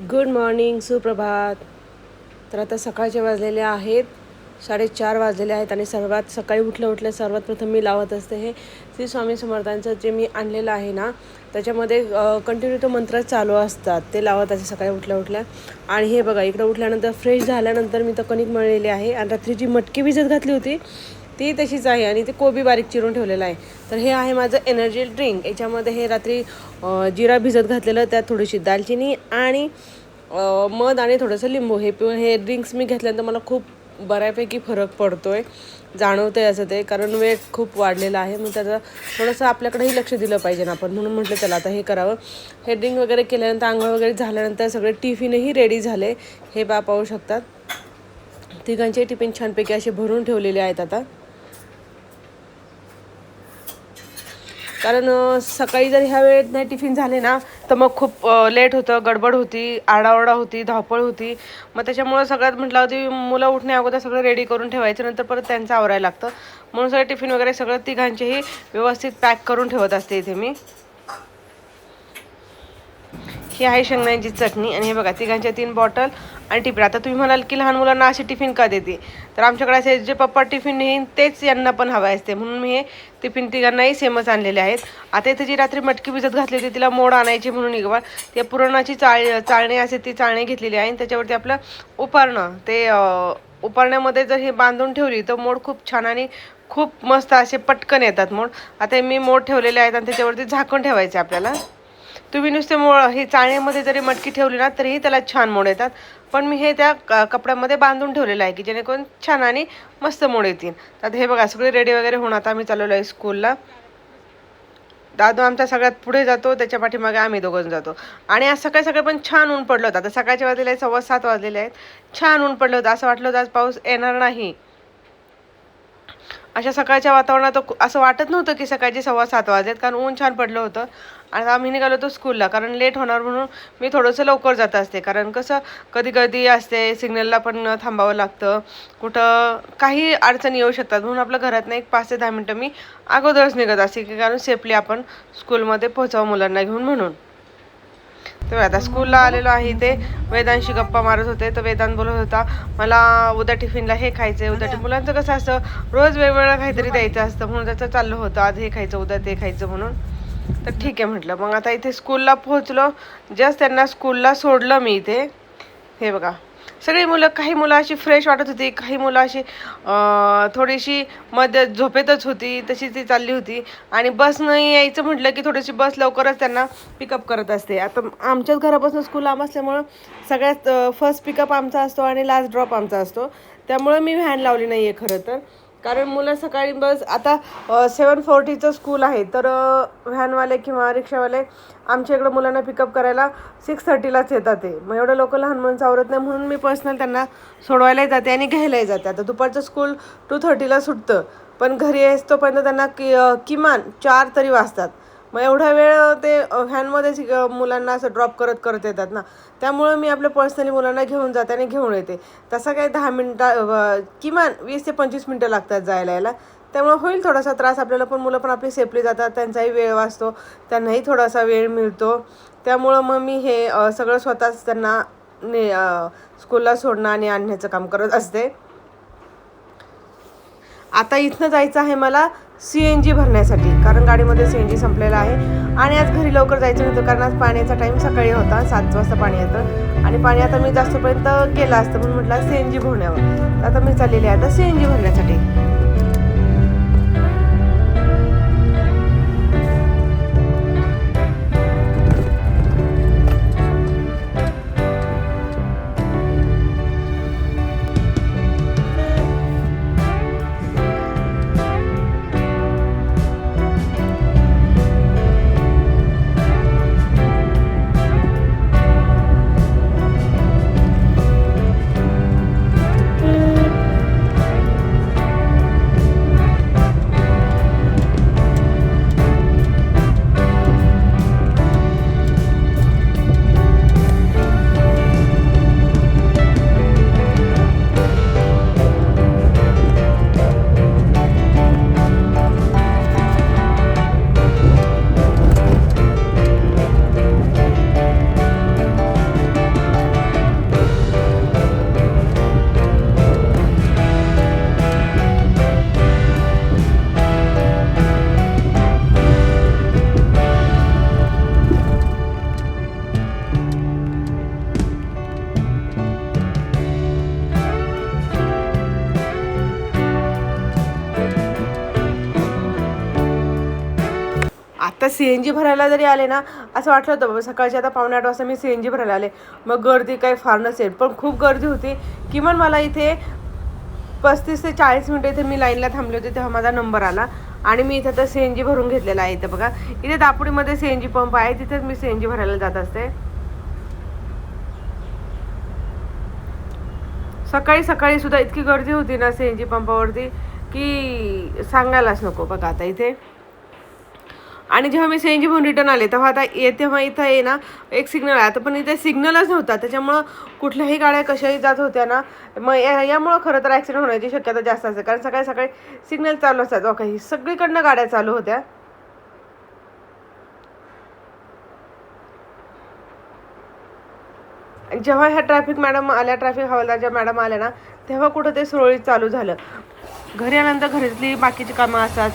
Good morning सुप्रभात तर आता सकाळचे वाजलेले आहेत. साडेचार वाजलेले आहेत आणि सर्वात सकाळी उठल्या उठल्या सर्वात प्रथम मी लावत असते हे श्री स्वामी समर्थांचं जे मी आणलेलं आहे ना त्याच्यामध्ये कंटिन्यू तो मंत्र चालू असतात. ते लावत असते सकाळी उठल्या उठल्या. आणि हे बघा इकडं उठल्यानंतर फ्रेश झाल्यानंतर मी तर कणिक मळलेली आहे. आणि रात्री जी मटकी भिजत घातली होती ती तशीच आहे आणि ते कोबी बारीक चिरून ठेवलेलं आहे. तर हे आहे माझं एनर्जी ड्रिंक याच्यामध्ये हे रात्री जिरा भिजत घातलेलं त्यात थोडीशी दालचिनी आणि मध आणि थोडंसं लिंबू. हे पिऊन हे ड्रिंक्स मी घेतल्यानंतर मला खूप बऱ्यापैकी फरक पडतो आहे जाणवतं आहे असं ते कारण वेट खूप वाढलेला आहे. मग त्याचं थोडंसं आपल्याकडेही लक्ष दिलं पाहिजे ना आपण. म्हणून म्हटलं चला आता हे करावं. हे ड्रिंक वगैरे केल्यानंतर आंघोळ वगैरे झाल्यानंतर सगळे टिफिनही रेडी झाले. हे बा पाहू शकतात. तिघांचे टिफिन छानपैकी असे भरून ठेवलेले आहेत आता. कारण सकाळी जर ह्या वेळेत नाही टिफिन झाले ना तर मग खूप लेट होतं गडबड होती आडाओरडा होती धावपळ होती. मग त्याच्यामुळं सगळ्यात म्हटलं होती मुलं उठण्या अगोदर सगळं रेडी करून ठेवायचं नंतर परत त्यांचं आवरायला लागतं. म्हणून सगळं टिफिन वगैरे सगळं तिघांचेही व्यवस्थित पॅक करून ठेवत असते इथे मी. ही आहे शेंगदाण्याची चटणी आणि हे बघा तिघांच्या तीन बॉटल आणि टिफिन. आता तुम्ही म्हणाल की लहान मुलांना अशी टिफिन का देते? तर आमच्याकडे असे जे पप्पा टिफिन येईन तेच यांना पण हवे असते. म्हणून मी हे टिफिन तिघांनाही सेमच आणलेले आहेत. आता इथे जी रात्री मटकी भिजत घातली होती तिला मोड आणायची म्हणून निघवा. त्या पुरणाची चाळ चाळणी असे ती चाळणी घेतलेली आहे आणि त्याच्यावरती आपलं उपारणं. ते अं, उपारण्यामध्ये जर हे बांधून ठेवली तर मोड खूप छान आणि खूप मस्त असे पटकन येतात मोड. आता मी मोड ठेवलेले आहेत आणि त्याच्यावरती झाकण ठेवायचे आपल्याला. तुम्ही नुसते मोळ हे चाळणीमध्ये जरी मटकी ठेवली ना तरीही त्याला छान मोड येतात. पण मी हे त्या क- कपड्यामध्ये बांधून ठेवलेलं आहे की जेणेकरून छान आणि मस्त मोड येतील. तर आता हे बघा सगळे रेडी वगैरे होऊन आता आम्ही चालवलो आहे स्कूलला दादू आमचा सगळ्यात पुढे जातो त्याच्या पाठीमागे आम्ही दोघं जातो. आणि आज सकाळी सकाळी पण छान ऊन पडलं होतं. आता सकाळच्या वाजलेले आहे सव्वा सात वाजलेले आहेत. छान ऊन पडलं होतं. असं वाटलं होतं आज पाऊस येणार नाही. अशा सकाळच्या वातावरणात असं वाटत नव्हतं की सकाळचे सव्वा सात वाजलेत कारण ऊन छान पडलं होतं. आणि आम्ही निघालो होतो स्कूलला कारण लेट होणार म्हणून मी थोडंसं लवकर जात असते. कारण कसं कधी कधी असते सिग्नलला पण थांबावं लागतं. कुठं काही अडचणी येऊ शकतात म्हणून आपल्या घरातनं एक पाच ते दहा मिनटं मी अगोदरच निघत असते की कारण सेफली आपण स्कूलमध्ये पोहोचावं मुलांना घेऊन म्हणून. तर आता स्कूलला आलेलो आहे इथे. वेदांशी गप्पा मारत होते तर वेदांत बोलत होता मला उद्या टिफिनला हे खायचं उद्या टिफिन. मुलांचं कसं असतं रोज वेगवेगळं काहीतरी द्यायचं असतं म्हणून त्याचं चाललं होतं आज हे खायचं उद्या ते खायचं म्हणून. तर ठीक आहे म्हटलं. मग आता इथे स्कूलला पोहोचलो. जस्ट त्यांना स्कूलला सोडलं मी इथे. हे बघा. सगळी मुलं काही मुलं अशी फ्रेश वाटत होती काही मुलं अशी थोडीशी मध्ये झोपेतच होती तशी ती चालली होती. आणि बसनं यायचं म्हटलं की थोडीशी बस लवकरच त्यांना पिकअप करत असते. आता आमच्याच घरापासून स्कूल लांब असल्यामुळं सगळ्यात फर्स्ट पिकअप आमचा असतो आणि लास्ट ड्रॉप आमचा असतो. त्यामुळं मी व्हॅन लावली नाही आहे खरं तर. कारण मुलं सकाळी बस आता सेवन फोर्टीचं स्कूल आहे तर व्हॅनवाले किंवा रिक्षावाले आमच्या इकडं मुलांना पिकअप करायला सिक्स थर्टीलाच येतात ते. मग एवढं लोक लहान मुलांचं आवरत नाही म्हणून मी पर्सनल त्यांना सोडवायलाही जाते आणि घ्यायलाही जाते. आता दुपारचं स्कूल टू थर्टीला सुटतं पण घरी येस तोपर्यंत त्यांना कि किमान चार तरी वाजतात. मग एवढा वेळ ते व्हॅनमध्येच मुलांना असं ड्रॉप करत करत येतात ना. त्यामुळं मी आपल्या पर्सनली मुलांना घेऊन जाते आणि घेऊन येते. तसा काही दहा मिनटा किमान वीस ते पंचवीस मिनटं लागतात जायला यायला त्यामुळे होईल थोडासा त्रास आपल्याला पण मुलं पण आपली सेफली जातात त्यांचाही वेळ वाचतो त्यांनाही थोडासा वेळ मिळतो. त्यामुळं मग मी हे सगळं स्वतःच त्यांना ने स्कूलला सोडणं आणि आणण्याचं काम करत असते. आता इथनं जायचं आहे मला सी एन जी भरण्यासाठी कारण गाडीमध्ये सी एन जी संपलेला आहे. आणि आज घरी लवकर जायचं नव्हतं कारण आज पाण्याचा टाईम सकाळी होता सात वाजता पाणी येतं. आणि पाणी आता मी जास्तपर्यंत केलं असतं म्हणून म्हटलं सी एन जी भरण्यावर. आता मी चाललेली आहे आता सी एन जी भरण्यासाठी. आता सी एन जी भरायला जरी आले ना असं वाटलं होतं बाबा सकाळचे आता पावणे आठ वाजता मी सी एन जी भरायला आले. मग गर्दी काही फार नसेल पण खूप गर्दी होती. किमान मला इथे पस्तीस ते चाळीस मिनटं इथे मी लाईनला थांबले होते तेव्हा माझा नंबर आला. आणि मी इथं तर सी एन जी भरून घेतलेला आहे इथं बघा. इथे दापोडीमध्ये सी एन जी पंप आहे तिथेच मी सी एन जी भरायला जात असते. सकाळी सकाळी सुद्धा इतकी गर्दी होती ना सी एन जी पंपावरती की सांगायलाच नको बघा आता इथे. आणि जेव्हा मी सी म्हणून रिटर्न आले तेव्हा आता ये तेव्हा इथं आहे ना एक सिग्नल आहे आता पण इथे सिग्नलच नव्हता. त्याच्यामुळं कुठल्याही गाड्या कशाही जात होत्या ना मग या यामुळं खरं तर ॲक्सिडेंट होण्याची शक्यता जास्त असते. कारण सकाळी सकाळी सिग्नल चालू असतात. ओके ही सगळीकडनं गाड्या चालू होत्या. जेव्हा ह्या ट्रॅफिक मॅडम आल्या ट्रॅफिक हवालदार ज्या मॅडम आल्या ना तेव्हा कुठं ते सुरळीत चालू झालं. घरी आल्यानंतर घरातली बाकीची कामं असतात.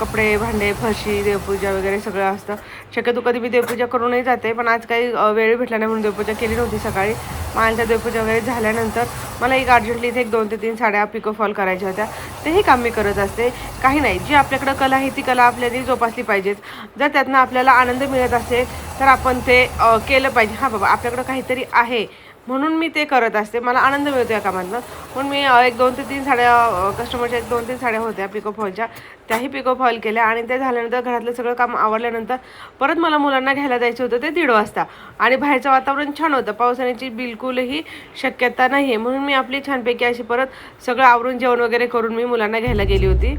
कपडे भांडे फरशी देवपूजा वगैरे सगळं असतं. शक्यतो कधी मी देवपूजा करूनही जाते पण आज काही वेळ भेटला नाही म्हणून देवपूजा केली नव्हती सकाळी. माझ्या देवपूजा वगैरे झाल्यानंतर मला एक अर्जंटली इथे एक दोन ते तीन साड्या पिको फॉल करायच्या होत्या. तेही काम मी करत असते. काही नाही जी आपल्याकडं कला आहे ती कला आपल्याने जोपासली पाहिजेत. जर त्यातनं आपल्याला आनंद मिळत असेल तर आपण ते केलं पाहिजे. हां बाबा आपल्याकडं काहीतरी आहे. म्हणून मी ते करत असते. मला आनंद मिळतो या कामातनं. म्हणून मी एक दोन ते तीन साड्या कस्टमरच्या एक दोन तीन साड्या होत्या पिकअप हॉलच्या त्याही पिकअप हॉल केल्या आणि ते झाल्यानंतर घरातलं सगळं काम आवडल्यानंतर परत मला मुलांना घ्यायला जायचं होतं ते दीड वाजता. आणि बाहेरचं वातावरण छान होतं. पावसाण्याची बिलकुलही शक्यता नाही आहे म्हणून मी आपली छानपैकी अशी परत सगळं आवरून जेवण वगैरे करून मी मुलांना घ्यायला गेली होती.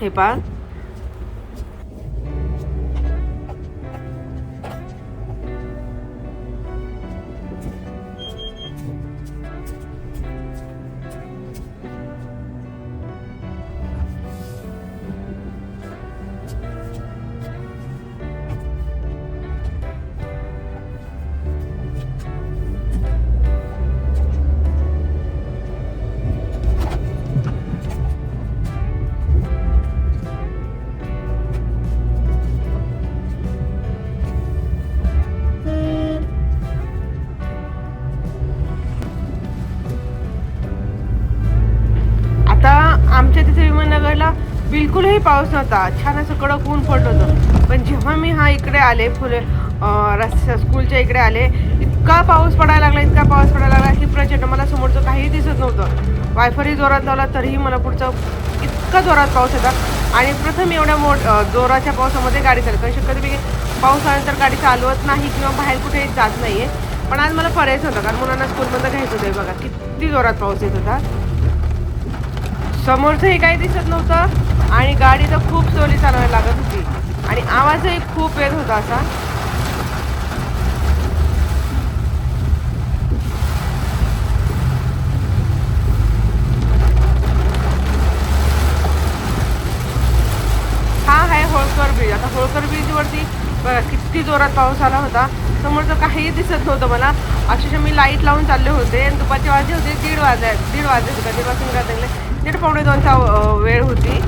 हे पहा. आमच्या तिथे विमाननगरला बिलकुलही पाऊस नव्हता. छान असं कडक ऊन पडलं होतं. पण जेव्हा मी हा इकडे आले फुले रस्त्या स्कूलच्या इकडे आले इतका पाऊस पडायला लागला इतका पाऊस पडायला लागला की प्रचंड मला समोरचं काहीही दिसत नव्हतं. वायफरही जोरात लावला तरीही मला पुढचं इतका जोरात पाऊस होता. आणि प्रथम एवढ्या मोठ जोराच्या पावसामध्ये गाडी चालत कारण कधी पाऊस आल्यानंतर गाडी चालवत नाही किंवा बाहेर कुठेही जात नाही आहे पण आज मला फरायचं होतं कारण मुलांना स्कूलमध्ये घ्यायचं होतं बघा. किती जोरात पाऊस येत होता. समोरचंही काही दिसत नव्हतं आणि गाडी तर खूप सोली चालवायला लागत होती. आणि आवाजही खूप येत होता असा. हा आहे होळकर ब्रिज. आता होळकर ब्रिजवरती बघा किती जोरात पाऊस आला होता. समोरचं काहीही दिसत नव्हतं मला. अक्षरशः मी लाइट लावून चालले होते आणि दुपारचे वाजले होते दीड वाजे दीड वाजे होते. कधीपासून काय लागले दीड पावणे दोनचा वेळ होती.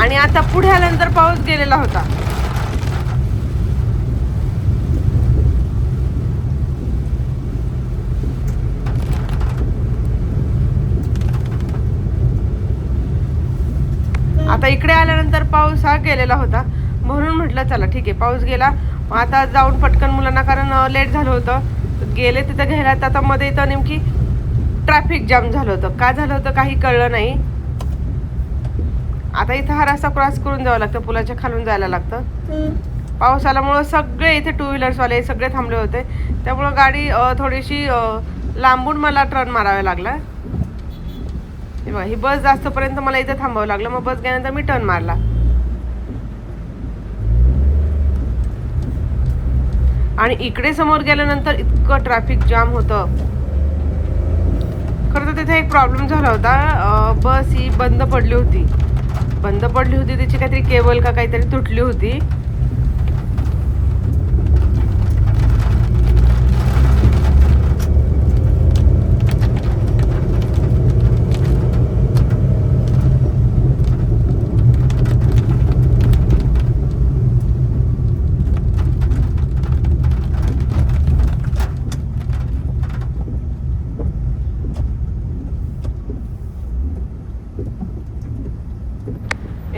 आणि आता पुढे आल्यानंतर पाऊस गेलेला होता. आता इकडे आल्यानंतर पाऊस हा गेलेला होता. म्हणून म्हटलं चला ठीक आहे पाऊस गेला. मग आता जाऊन पटकन मुलांना कारण लेट झालं होतं. गेले तिथं घ्यायला तर आता मध्ये तर नेमकी ट्रॅफिक जाम झालं होतं. काय झालं होतं काही कळलं नाही. आता इथं हा रस्ता क्रॉस करून जावं लागतं पुलाच्या खालून जायला लागतं. पाऊस आल्यामुळं सगळे इथे टू व्हीलर्सवाले सगळे थांबले होते. त्यामुळं गाडी थोडीशी लांबून मला टर्न मारावा लागला. बघा, ही बस जास्तपर्यंत मला इथे थांबावं लागलं. मग बस गेल्यानंतर मी टर्न मारला. आणि इकडे समोर गेल्यानंतर इतकं ट्रॅफिक जाम होतं. खरं तर तिथे एक प्रॉब्लेम झाला होता. बस ही बंद पडली होती. बंद पडली होती तिची काहीतरी केबल का काहीतरी तुटली होती.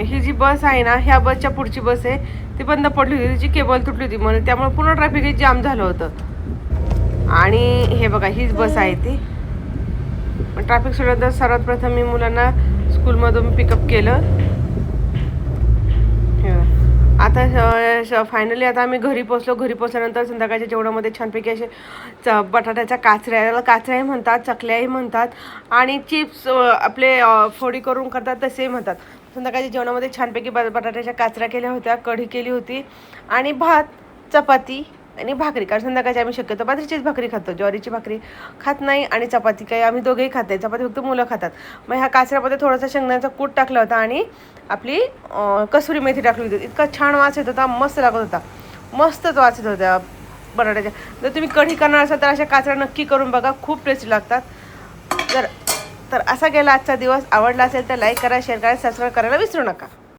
ही जी बस आहे ना ह्या बसच्या पुढची बस आहे ती बंद पडली होती तिची केबल तुटली होती. म्हणून त्यामुळे पूर्ण ट्रॅफिक जाम झालं होतं. आणि हे बघा हीच बस आहे ती. ट्रॅफिक सोडल्यानंतर सर्वात प्रथम मी मुलांना स्कूलमधून पिकअप केलं. आता फायनली आता आम्ही घरी पोचलो घरी पोचल्यानंतर संध्याकाळच्या जेवणामध्ये छानपैकी असे च बटाट्याचा काचऱ्या याला काचऱ्याही म्हणतात चकल्याही म्हणतात. आणि चिप्स आपले फोडी करून करतात तसेही म्हणतात. संध्याकाळच्या जेवणामध्ये छानपैकी ब बटाट्याच्या काचऱ्या केल्या होत्या कढी केली होती आणि भात चपाती आणि भाकरी. कारण संध्याकाळची आम्ही शक्यतो बाजरीचीच भाकरी खातो. ज्वारीची भाकरी खात नाही आणि चपाती काही आम्ही दोघेही खात नाही. चपाती फक्त मुलं खातात. मग ह्या काचऱ्यामध्ये थोडासा शेंगदाण्याचा कूट टाकला होता आणि आपली कसुरी मेथी टाकली होती. इतका छान वास येत होता मस्त लागत होता. मस्तच वास येत होत्या बटाट्याच्या. जर तुम्ही कढी करणार असाल तर अशा काचऱ्या नक्की करून बघा. खूप टेस्ट लागतात. जर तर असा गेला आजचा दिवस. आवडला असेल तर लाईक करा शेअर करा सबस्क्राईब करायला विसरू नका.